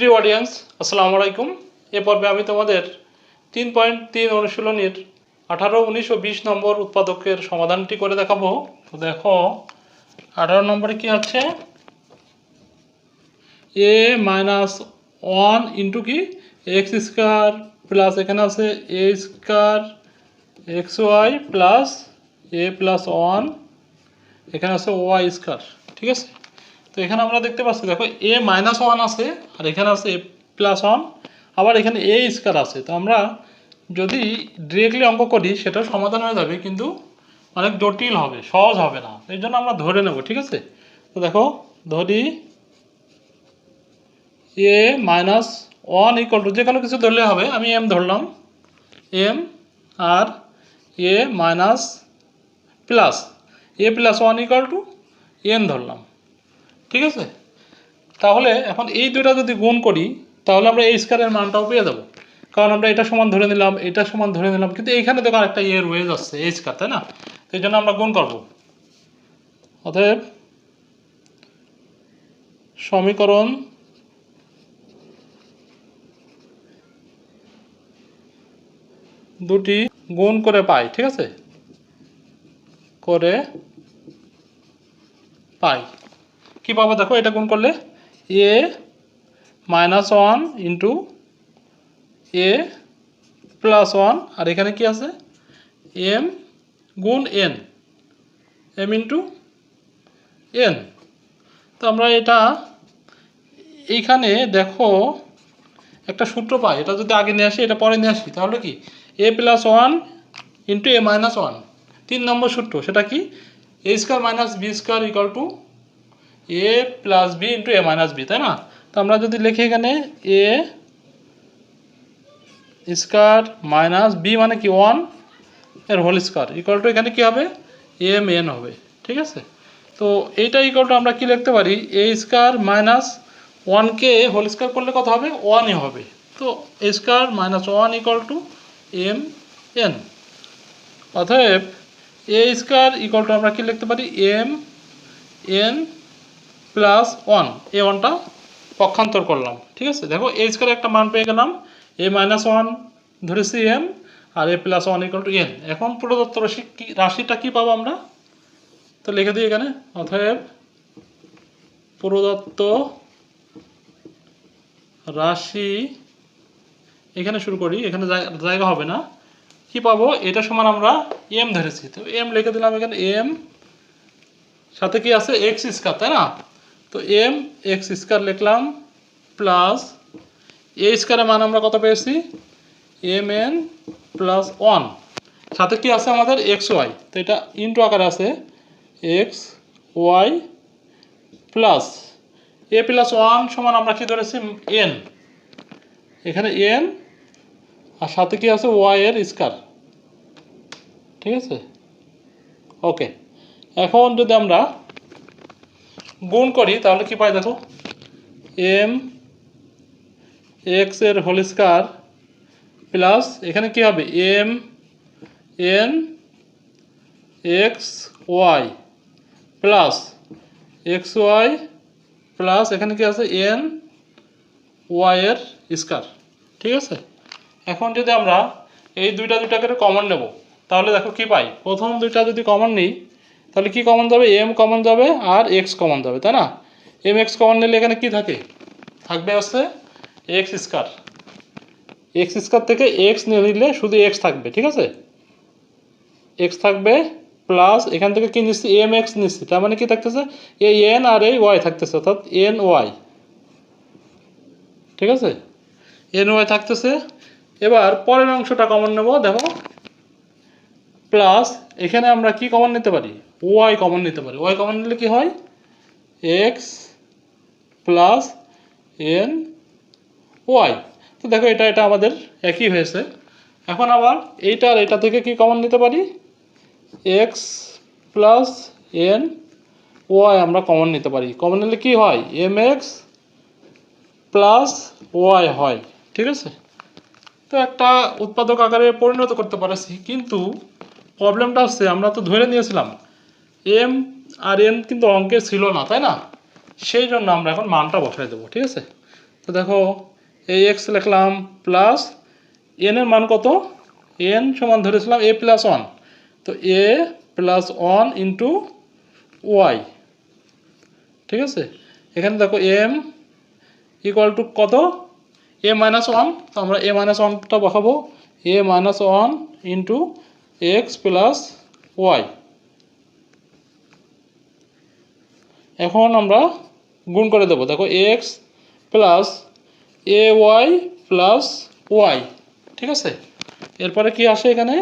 প্রিয় অডিয়েন্স আসসালামু আলাইকুম। এ পর্বে আমি তোমাদের তিন পয়েন্ট তিন অনুশীলনীর আঠারো, উনিশ ও বিশ নম্বর উৎপাদকের সমাধানটি করে দেখাবো। তো দেখো, আঠারো নম্বরে কি আছে? এ মাইনাস ওয়ান ইন্টু কি? এক্স স্কোয়ার প্লাস এখানে আছে A square X Y plus A plus one, এখানে আছে ওয়াই স্কোয়ার, ঠিক আছে? তো এখানে আমরা দেখতে পাচ্ছি, দেখো এ মাইনাস ওয়ান আছে, আর এখানে আছে এ প্লাস ওয়ান আবার এখানে এ স্কোয়ার আছে। তো আমরা যদি ডিরেক্টলি অঙ্ক করি সেটাও সমাধান হয়ে যাবে, কিন্তু অনেক জটিল হবে, সহজ হবে না। এই জন্য আমরা ধরে নেব, ঠিক আছে? তো দেখো, ধরি A minus one equal to যে কোনো কিছু ধরলে হবে, আমি এম ধরলাম। M R A minus plus A plus one equal to N ধরলাম। ঠিক আছে? তাহলে এখন এই দুটা যদি গুণ করি, তাহলে আমরা এই স্কোয়ারের মানটাও পেয়ে যাব। কারণ আমরা এটা সমান ধরে নিলাম, এটা সমান ধরে নিলাম, কিন্তু এইখানে দেখো আরেকটা ইয়ে রয়ে যাচ্ছে, এই স্কোয়ার তাই না? সেই জন্য আমরা গুণ করব। অতএব সমীকরণ দুটি গুণ করে পাই, ঠিক আছে? করে পাই। কি পাবো দেখো, এটা গুণ করলে? A minus one into A plus one আর এখানে কি আছে? এম গুণ এন এম ইন্টু এন তো আমরা এটা এইখানে দেখো, একটা সূত্র পাই। এটা যদি আগে নিয়ে আসি, এটা পরে নিয়ে আসি। তাহলে কি? A plus one into A minus one তিন নম্বর সূত্র, সেটা কি? A square minus B square equal to A plus B into A minus B তাই না? তো আমরা যদি লিখি এখানে এ স্কোয়ার মাইনাস বি মানে কি? ওয়ানের হোল স্কোয়ার ইকুয়াল টু এখানে কি হবে? এম এন হবে। ঠিক আছে? তো এইটা ইকুয়াল টু আমরা কি লিখতে পারি? এ স্কোয়ার মাইনাস ওয়ানকে হোল স্কোয়ার করলে কত হবে? ওয়ানই হবে। তো A square minus one equal to M N অতএব এ স্কোয়ার ইকুয়াল টু আমরা কি লিখতে পারি? M N plus one, A ওয়ানটা পক্ষান্তর করলাম, ঠিক আছে? দেখো, এ স্কোয়ার একটা মান পেয়ে গেলাম, এ মাইনাস ওয়ান ধরেছি M R A plus one equal to N এখন প্রদত্ত রাশি কি, রাশিটা কি পাবো আমরা? তো লিখে দিই এখানে, অতএব প্রদত্ত রাশি, এখানে শুরু করি, এখানে জায়গা- হবে না। কি পাবো? এটা সমান আমরা এম ধরেছি। তো এম লিখে দিলাম এখানে এম সাথে কি আছে? এক্স স্কোয়ার তাই না? তো এম এক্স স্কোয়ার লিখলাম প্লাস এ স্কোয়ারের মান আমরা কত পেয়েছি? এম এন প্লাস ওয়ান সাথে কি আছে আমাদের? এক্স ওয়াই তো এটা ইন্টু আকারে আছে। X Y plus A plus one সমান আমরা কি ধরেছি? এন এখানে এন আর সাথে কি আছে? ওয়াই এর স্কোয়ার ঠিক আছে? ওকে এখন যদি আমরা গুণ করি, তাহলে কি পাই দেখো? এম এক্সের হোল স্কোয়ার প্লাস এখানে কি হবে? M N X Y plus X Y plus এখানে কি আছে? এন ওয়াই এর স্কোয়ার ঠিক আছে? এখন যদি আমরা এই দুইটা দুইটা করে কমন নেব, তাহলে দেখো কি পাই? প্রথম দুইটা যদি কমন নিই তাহলে কি কমন যাবে? এম কমন যাবে আর এক্স কমন যাবে, তাই না? এম এক্স কমন নিলে এখানে কি থাকে? থাকবে হচ্ছে এক্স স্কোয়ার এক্স স্কোয়ার থেকে এক্স নিয়ে নিলে শুধু এক্স থাকবে, ঠিক আছে? এক্স থাকবে প্লাস এখান থেকে কি নিচ্ছি? এম এক্স নিচ্ছি, তার মানে কি থাকতেছে? এই এন আর এই ওয়াই থাকতেছে, অর্থাৎ এন ওয়াই ঠিক আছে? এন ওয়াই থাকতেছে। এবার পরের অংশটা কমন নেব, দেখো। প্লাস এখানে আমরা কি কমন নিতে পারি? ওয়াই কমন নিতে পারি। ওয়াই কমন নিলে কি হয়? এক্স প্লাস এন ওয়াই তো দেখো এটা এটা আমাদের একই হয়েছে। এখন আবার এইটা এটা থেকে কি কমন নিতে পারি? এক্স প্লাস এন ওয়াই আমরা কমন নিতে পারি। কমন নিলে কি হয়? এম এক্স প্লাস ওয়াই হয়। ঠিক আছে? তো একটা উৎপাদক আকারে পরিণত করতে পারছি। কিন্তু প্রবলেমটা হচ্ছে, আমরা তো ধরে নিয়েছিলাম এম আর এন কিন্তু অঙ্কে ছিল না, তাই না? সেই জন্য আমরা এখন মানটা বসাই দেবো, ঠিক আছে? তো দেখো, এই এক্স লিখলাম প্লাস এন এর মান কত? এন সমান ধরেছিলাম এ প্লাস ওয়ান তো A plus one into Y ঠিক আছে? এখানে দেখো এম ইকুয়াল টু কত? এ মাইনাস ওয়ান তো আমরা এ মাইনাস ওয়ানটা বসাবো। A minus one into X plus Y এখন আমরা গুণ করে দেবো। দেখো X plus A Y plus Y ঠিক আছে? এরপরে কি আসে এখানে?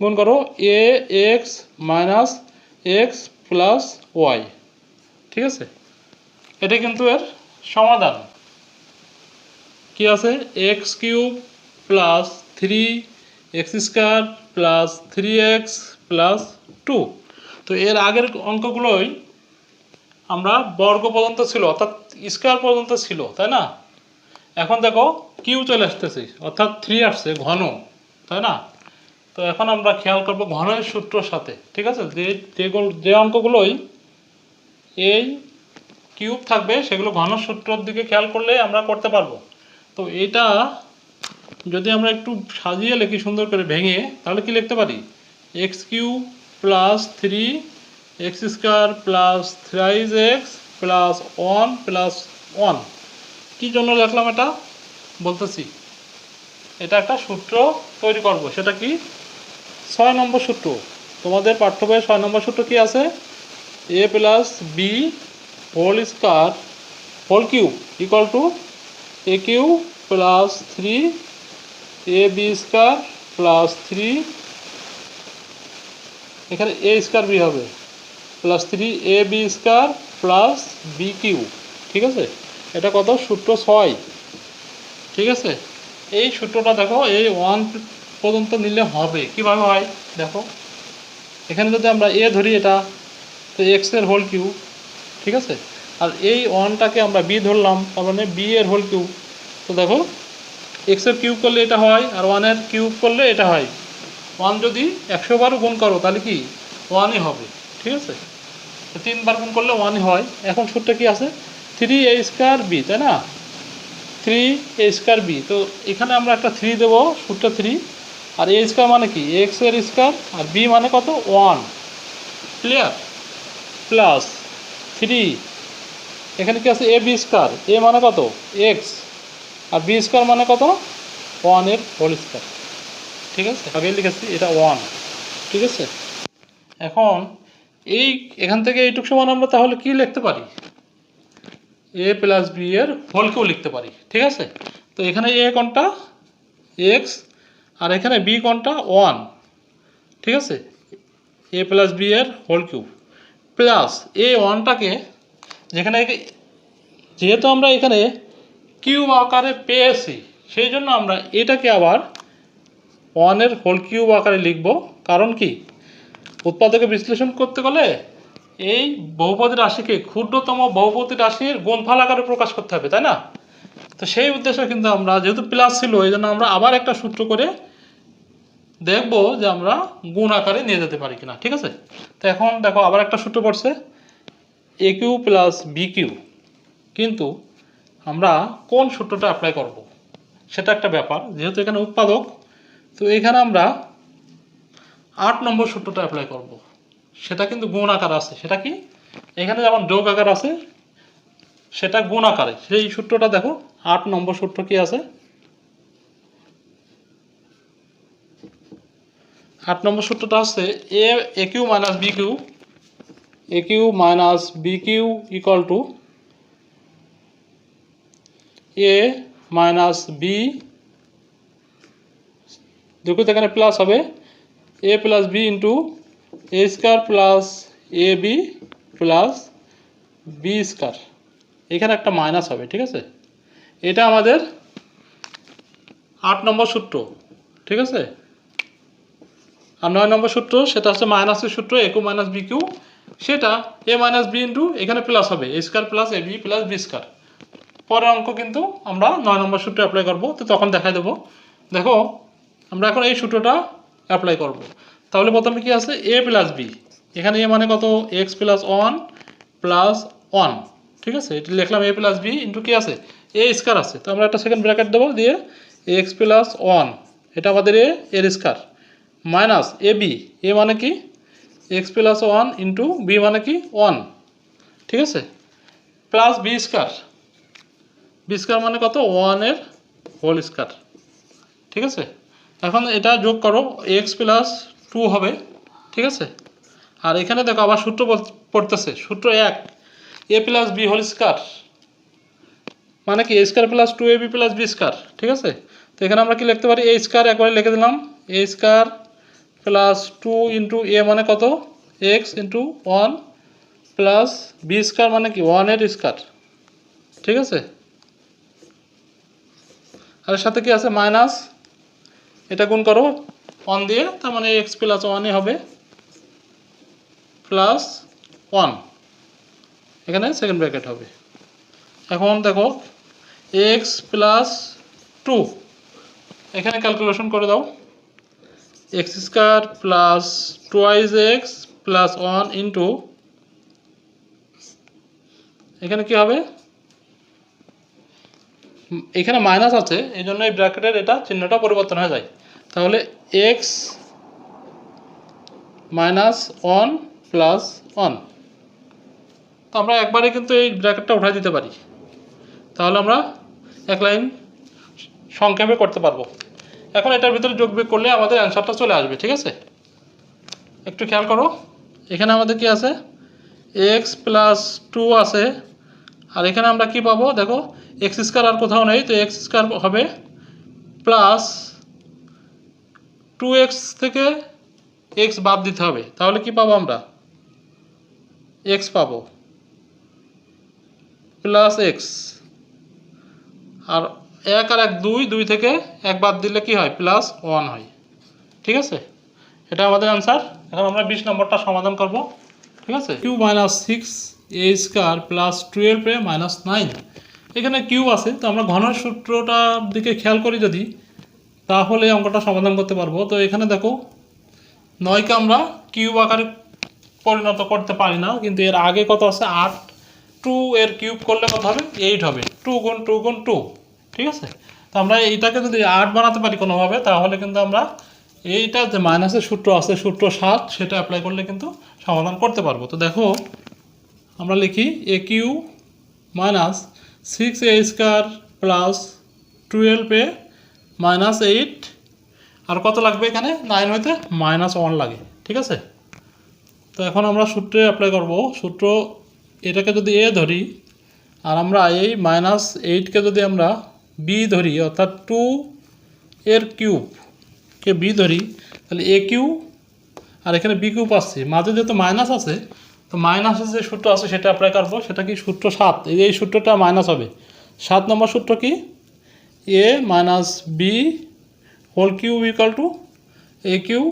গুণ করো A X minus X plus Y ঠিক আছে? এটা কিন্তু এর সমাধান। কি আছে? X cube plus three X square plus three X plus two তো এর আগের অঙ্কগুলোই আমরা বর্গ পর্যন্ত ছিল, অর্থাৎ স্কোয়ার পর্যন্ত ছিল, তাই না? এখন দেখো কিউ চলে আসতেছে, অর্থাৎ থ্রি আসছে, ঘন, তাই না? তো এখন আমরা খেয়াল করব ঘনের সূত্রর সাথে, ঠিক আছে? যে যেগুলো যে অঙ্কগুলোই এই কিউব থাকবে, সেগুলো ঘন সূত্রর দিকে খেয়াল করলে আমরা করতে পারব। তো এটা যদি আমরা একটু সাজিয়ে লিখি সুন্দর করে ভেঙে, তাহলে কি লিখতে পারি? X cube plus three X square plus thrice X plus one plus one. কী জন্য লিখলাম এটা? বলতেছি, এটা একটা সূত্র তৈরি করব, সেটা কি? ছয় নম্বর সূত্র। তোমাদের পাঠ্য বইয়ে ছয় নম্বর সূত্র কি আছে? A plus B whole square whole cube equal to A cube plus three A B square plus three এখানে এ স্কোয়ার বি হবে। Plus three A B square plus B cube ঠিক আছে? এটা কত? সূত্র ছয়। ঠিক আছে? এই সূত্রটা দেখো, এই ওয়ান পর্যন্ত নিলে হবে। কীভাবে হয়? দেখো। এখানে যদি আমরা এ ধরি এটা, তো এক্সের হোল কিউ ঠিক আছে? আর এই ওয়ানটাকে আমরা বি ধরলাম, তার মানে বি এর হোল কিউ তো দেখো এক্সের কিউব করলে এটা হয় আর ওয়ানের কিউব করলে এটা হয়। ওয়ান যদি একশো বারও গুণ করো, তাহলে কি? ওয়ানই হবে, ঠিক আছে? তিনবার গুণ করলে ওয়ানই হয়। এখন সূত্র কি আছে? থ্রি এ স্কোয়ার বি তাই না? থ্রি এ স্কোয়ার বি তো এখানে আমরা একটা থ্রি দেবো, সূত্র থ্রি আর এ স্কোয়ার মানে কি? এক্সের স্কোয়ার আর বি মানে কত? ওয়ান ক্লিয়ার প্লাস থ্রি এখানে কি আছে? এ বি স্কোয়ার এ মানে কত? এক্স আর বি স্কোয়ার মানে কত? ওয়ানের হোল স্কোয়ার ঠিক আছে? আগে লিখেছি, এটা ওয়ান ঠিক আছে? এখন এই, এখান থেকে এইটুকু সমান আমরা তাহলে কি লিখতে পারি? এ প্লাস বি এর হোলকেও লিখতে পারি। ঠিক আছে? তো এখানে এ কোনটা? এক্স আর এখানে বি কোনটা? ওয়ান ঠিক আছে? এ প্লাস বি এর হোল কিউব প্লাস এ ওয়ানটাকে যেখানে, যেহেতু আমরা এখানে কিউব আকারে পেয়েছি, সেই জন্য আমরা এটাকে আবার ওয়ানের হোল কিউব আকারে লিখব। কারণ কি? উৎপাদকে বিশ্লেষণ করতে গেলে এই বহুপদী রাশিকে ক্ষুদ্রতম বহুপদী রাশির গুণফল আকারে প্রকাশ করতে হবে, তাই না? তো সেই উদ্দেশ্যে কিন্তু আমরা, যেহেতু প্লাস ছিল, এই জন্য আমরা আবার একটা সূত্র করে দেখব যে আমরা গুণ আকারে নিয়ে যেতে পারি কিনা, ঠিক আছে? তো এখন দেখো, আবার একটা সূত্র পড়ছে A cube plus B cube কিন্তু আমরা কোন সূত্রটা অ্যাপ্লাই করব? সেটা একটা ব্যাপার, যেহেতু এখানে উৎপাদক, তো এখানে আমরা আট নম্বর সূত্রটা অ্যাপ্লাই করব। সেটা কিন্তু গুণ আকার আছে। সেটা কি? এখানে যেমন যোগ আকার আছে, সেটা গুণ আকারে। সেই সূত্রটা দেখো, আট নম্বর সূত্র কি আছে? আট নম্বর সূত্রটা হচ্ছে A A cube minus B cube A cube minus B cube equal to A minus B দেখো তো এখানে প্লাস হবে। A plus B into A square plus A B plus B square এখানে একটা মাইনাস হবে, ঠিক আছে? এটা আমাদের আট নম্বর সূত্র, ঠিক আছে? আর নয় নম্বর সূত্র, সেটা হচ্ছে মাইনাসের সূত্র একু মাইনাস বি কিউ সেটা এ মাইনাস বি ইন্টু এখানে প্লাস হবে A square plus A B plus B square পরের অঙ্ক কিন্তু আমরা নয় নম্বর সূত্র অ্যাপ্লাই করব, তো তখন দেখাই দেবো। দেখো, আমরা এখন এই সূত্রটা অ্যাপ্লাই করব। তাহলে প্রথমে কি আছে? এ প্লাস বি এখানে এ মানে কত? X plus one plus one ঠিক আছে? এটা লিখলাম এ প্লাস বি ইন্টু কী আছে? এ স্কোয়ার আছে। তো আমরা একটা সেকেন্ড ব্র্যাকেট দেবো দিয়ে এক্স প্লাস ওয়ান এটা আমাদের এ এর square minus A B A মানে কি? X plus one into B মানে কি? ওয়ান ঠিক আছে? Plus B square B square মানে কত? ওয়ানের হোল স্কোয়ার। ঠিক আছে? এখন এটা যোগ করো, এক্স প্লাস টু হবে। ঠিক আছে? আর এখানে দেখো আবার সূত্র পড়তেছে। সূত্র এক, A plus B whole square. মানে কি? A square plus two A B plus B square. ঠিক আছে? তো এখানে আমরা কি লিখতে পারি? এ স্কোয়ার একবারে লিখে দিলাম। A square plus two into A মানে কত? X into one plus B square মানে কি? ওয়ানের স্কোয়ার। ঠিক আছে? আর সাথে কি আছে? মাইনাস। এটা গুণ করো। ওয়ান দিয়ে, তার মানে এক্স প্লাস ওয়ানই হবে। প্লাস ওয়ান এখানে সেকেন্ড ব্র্যাকেট হবে। এখন দেখো এক্স প্লাস টু এখানে ক্যালকুলেশন করে দাও। X square plus twice X plus one into এখানে কি হবে? এখানে মাইনাস আছে এই জন্য এই ব্র্যাকেটের এটা চিহ্নটা পরিবর্তন হয়ে যায়। তাহলে X minus one plus one তো আমরা একবারে কিন্তু এই ব্র্যাকেটটা উঠাই দিতে পারি। তাহলে আমরা এক লাইন সংক্ষেপে করতে পারব। এখন এটার ভিতরে যোগ বিয়োগ করলে আমাদের অ্যান্সারটা চলে আসবে, ঠিক আছে? একটু খেয়াল করো। এখানে আমাদের কি আছে? এক্স প্লাস টু আছে। আর এখানে আমরা কি পাবো? দেখো এক্স স্কোয়ার আর কোথাও নেই, তো এক্স স্কোয়ার হবে প্লাস টু এক্স থেকে এক্স বাদ দিতে হবে। তাহলে কি পাবো আমরা? এক্স পাবো। প্লাস এক্স আর এক আর এক দুই দুই থেকে এক বাদ দিলে কি হয়? প্লাস ওয়ান হয়। ঠিক আছে? এটা আমাদের অ্যান্সার এখন আমরা বিশ নম্বরটা সমাধান করব। ঠিক আছে? Cube minus six A square plus twelve A minus nine. এখানে কিউ আছে, তো আমরা ঘনের সূত্রটার দিকে খেয়াল করি যদি, তাহলে অঙ্কটা সমাধান করতে পারব। তো এখানে দেখো, নয়কে আমরা কিউব আকারে পরিণত করতে পারি না, কিন্তু এর আগে কত আছে? আট। টু এর কিউব করলে কত হবে? এইট হবে। টু গুণ টু গুণ টু, ঠিক আছে? তো আমরা এইটাকে যদি আট বানাতে পারি কোনোভাবে, তাহলে কিন্তু আমরা এইটা যে মাইনাসের সূত্র আছে, সূত্র সাত, সেটা অ্যাপ্লাই করলে কিন্তু সমাধান করতে পারব। তো দেখো আমরা লিখি A cube minus six A square plus twelve A minus eight আর কত লাগবে এখানে? নাইন হইতে মাইনাস ওয়ান লাগে, ঠিক আছে? তো এখন আমরা সূত্রে অ্যাপ্লাই করব। সূত্র এটাকে যদি এ ধরি, আর আমরা এই মাইনাস এইটকে যদি আমরা বি ধরি, অর্থাৎ টু এর কিউবকে বি ধরি, তাহলে এ কিউ আর এখানে বি কিউব আসছে। মাঝে যেহেতু মাইনাস আছে তো মাইনাসের যে সূত্র আছে সেটা অ্যাপ্লাই করব, সেটা কি সূত্র সাত? এই সূত্রটা মাইনাস হবে। সাত নম্বর সূত্র কি? A minus B whole cube equal to A cube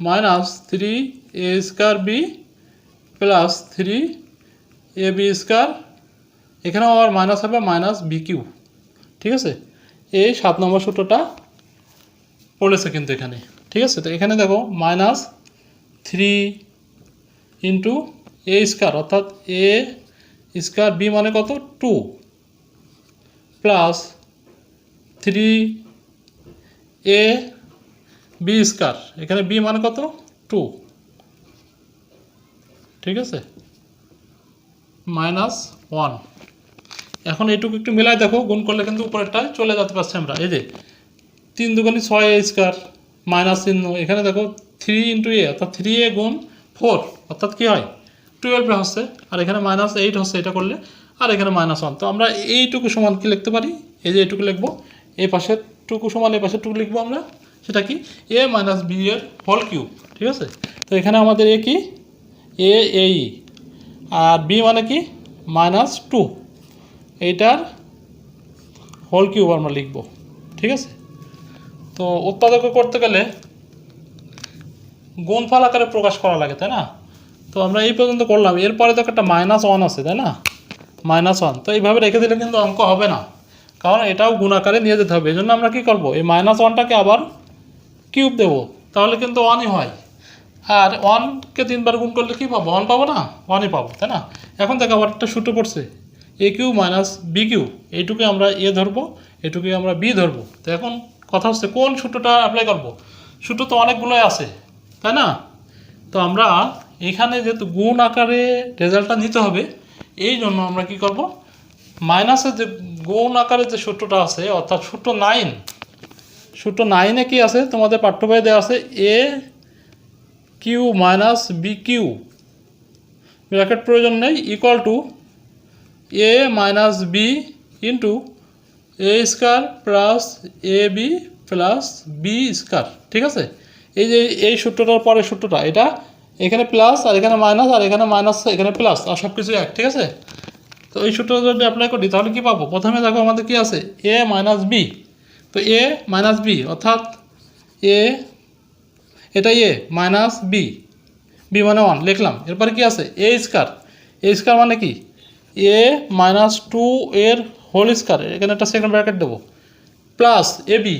minus three A square B plus three A B square এখানেও আবার মাইনাস হবে মাইনাস বি কিউ ঠিক আছে? এই সাত নম্বর সূত্রটা পড়েছে কিন্তু এখানে। ঠিক আছে? তো এখানে দেখো minus three into A square অর্থাৎ এ স্কোয়ার বি মানে কত? Two plus three A B square এখানে বি মানে কত? টু ঠিক আছে? মাইনাস ওয়ান এখন এইটুকু একটু মিলাই দেখো, গুণ করলে কিন্তু উপরেরটা চলে যেতে পারছি আমরা। এই যে, তিন দুগুণি ছয় এ স্কোয়ার মাইনাস চিহ্ন। এখানে দেখো থ্রি ইন্টু এ অর্থাৎ থ্রি এ গুণ ফোর অর্থাৎ কী হয়? টুয়েলভ হচ্ছে, আর এখানে মাইনাস এইট হচ্ছে এটা করলে, আর এখানে মাইনাস ওয়ান তো আমরা এইটুকু সমান কি লিখতে পারি? এই যে এইটুকু লিখব। এই পাশের টুকু সমান, এই পাশের টুকু লিখব আমরা। সেটা কি? এ মাইনাস বি এর হোল কিউব ঠিক আছে? তো এখানে আমাদের এ কি? এ এই আর বি মানে কি? মাইনাস টু এইটার হোল কিউব আমরা লিখব, ঠিক আছে? তো উৎপাদক করতে গেলে গুণফল আকারে প্রকাশ করা লাগে, তাই না? তো আমরা এই পর্যন্ত করলাম। এরপরে তো একটা মাইনাস ওয়ান আছে, তাই না? মাইনাস ওয়ান তো এইভাবে রেখে দিলে কিন্তু অঙ্ক হবে না। কারণ এটাও গুণ আকারে নিয়ে যেতে হবে। এই জন্য আমরা কী করব? এই মাইনাস ওয়ানটাকে আবার কিউব দেবো। তাহলে কিন্তু ওয়ানই হয়। আর ওয়ানকে তিনবার গুণ করলে কী পাবো? ওয়ান পাবো না? ওয়ানই পাবো, তাই না? এখন দেখো আবার একটা সূত্র পড়ছে। A cube minus b cube এইটুকু আমরা এ ধরবো এটুকুই আমরা বি ধরবো। তো এখন কথা হচ্ছে কোন সূত্রটা অ্যাপ্লাই করব? সূত্র তো অনেকগুলোই আছে, তাই না? তো আমরা এখানে যেহেতু গুণ আকারে রেজাল্টটা নিতে হবে, এই জন্য আমরা কি করব? মাইনাসের যে গুণ আকারে যে সূত্রটা আছে, অর্থাৎ সূত্র নাইন সূত্র নাইনে কি আছে? তোমাদের পাঠ্যবই দেওয়া আছে a cube minus b cube bracket প্রয়োজন নেই equal to a minus b into a square plus a b plus b square ঠিক আছে? এই যে, এই সূত্রটার পরের সূত্রটা, এটা এখানে প্লাস আর এখানে মাইনাস আর এখানে মাইনাস এখানে প্লাস আর সব কিছু এক, ঠিক আছে? তো এই সূত্রটা যদি অ্যাপ্লাই করি, তাহলে কি পাবো? প্রথমে দেখো আমাদের কি আছে? এ মাইনাস বি তো এ মাইনাস বি অর্থাৎ এ এটা এ মাইনাস বি বি মানে ওয়ান লিখলাম। এরপরে কি আছে? এ স্কোয়ার এ স্কোয়ার মানে কি? এ মাইনাস টু এর হোল স্কোয়ার এখানে একটা সেকেন্ড ব্র্যাকেট দেবো। প্লাস এ বি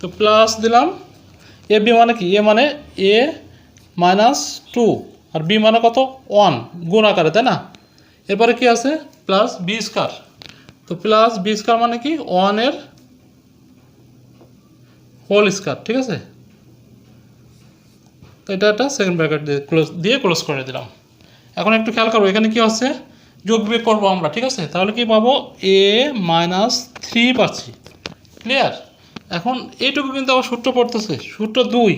তো প্লাস দিলাম। এ বি মানে কি? এ মানে এ মাইনাস টু। আর বি মানে কত? ওয়ান। গুণ আকারে, তাই না? এরপরে কি আছে? Plus b square. তো প্লাস বি স্কোয়ার মানে কি? ওয়ানের হোল স্কোয়ার, ঠিক আছে? তো এটা একটা সেকেন্ড ব্র্যাকেট দিয়ে ক্লোজ দিয়ে ক্লোজ করে দিলাম। এখন একটু খেয়াল করব এখানে কি হচ্ছে যোগ বিয়োগ করব আমরা, ঠিক আছে? তাহলে কি পাবো? এ মাইনাস থ্রি পাচ্ছি। ক্লিয়ার এখন এইটুকু কিন্তু আবার সূত্র পড়তেছে। সূত্র দুই।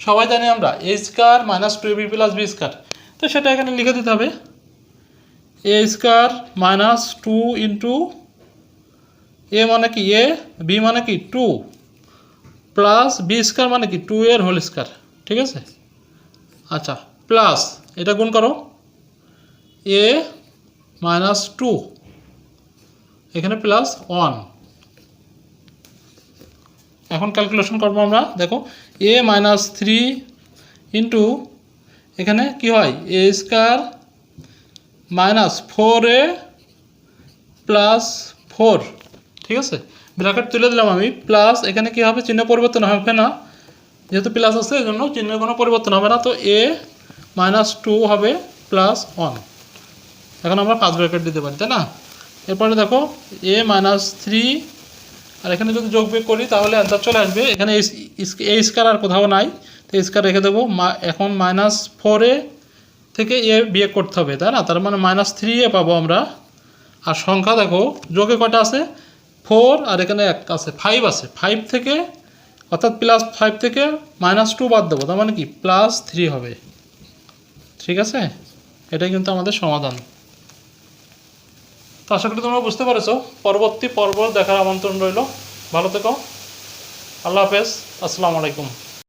সবাই জানি আমরা a square minus two b plus b square তো সেটা এখানে লিখে দিতে হবে। A square minus two into a মানে কি? এ বি মানে কি? টু প্লাস বি স্কোয়ার মানে কি? টু এর হোল স্কোয়ার ঠিক আছে? আচ্ছা প্লাস এটা গুণ করো। এ মাইনাস টু এখানে প্লাস ওয়ান এখন ক্যালকুলেশন করব আমরা। দেখো এ মাইনাস থ্রি ইন্টু এখানে কি হয়? A square minus four a plus four ঠিক আছে? ব্র্যাকেট তুলে দিলাম আমি। প্লাস এখানে কি হবে? চিহ্ন পরিবর্তন হবে না। যেহেতু প্লাস আছে এই জন্য চিহ্নের কোনো পরিবর্তন হবে না। তো এ মাইনাস টু হবে প্লাস ওয়ান এখন আমরা পাঁচ ব্র্যাকেট দিতে পারি, তাই না? এরপরে দেখো এ মাইনাস থ্রি আর এখানে যদি যোগ বিয়োগ করি, তাহলে অ্যান্সার চলে আসবে। এখানে এ স্কার আর কোথাও নাই। তো স্কার রেখে দেবো এখন মাইনাস ফোরে থেকে এ বিয়োগ করতে হবে, তাই না? তার মানে মাইনাস থ্রি এ পাবো আমরা। আর সংখ্যা দেখো, যোগে কটা আছে? ফোর আর এখানে এক আছে ফাইভ আছে। ফাইভ থেকে, অর্থাৎ প্লাস ফাইভ থেকে মাইনাস টু বাদ দেবো। তার মানে কি? প্লাস থ্রি হবে। ঠিক আছে? এটাই কিন্তু আমাদের সমাধান। তো আশা করি তোমরা বুঝতে পারছ। পরবর্তী পর্ব দেখার আমন্ত্রণ রইল। ভালো থেকো। আল্লাহ হাফেজ। আসসালামু আলাইকুম।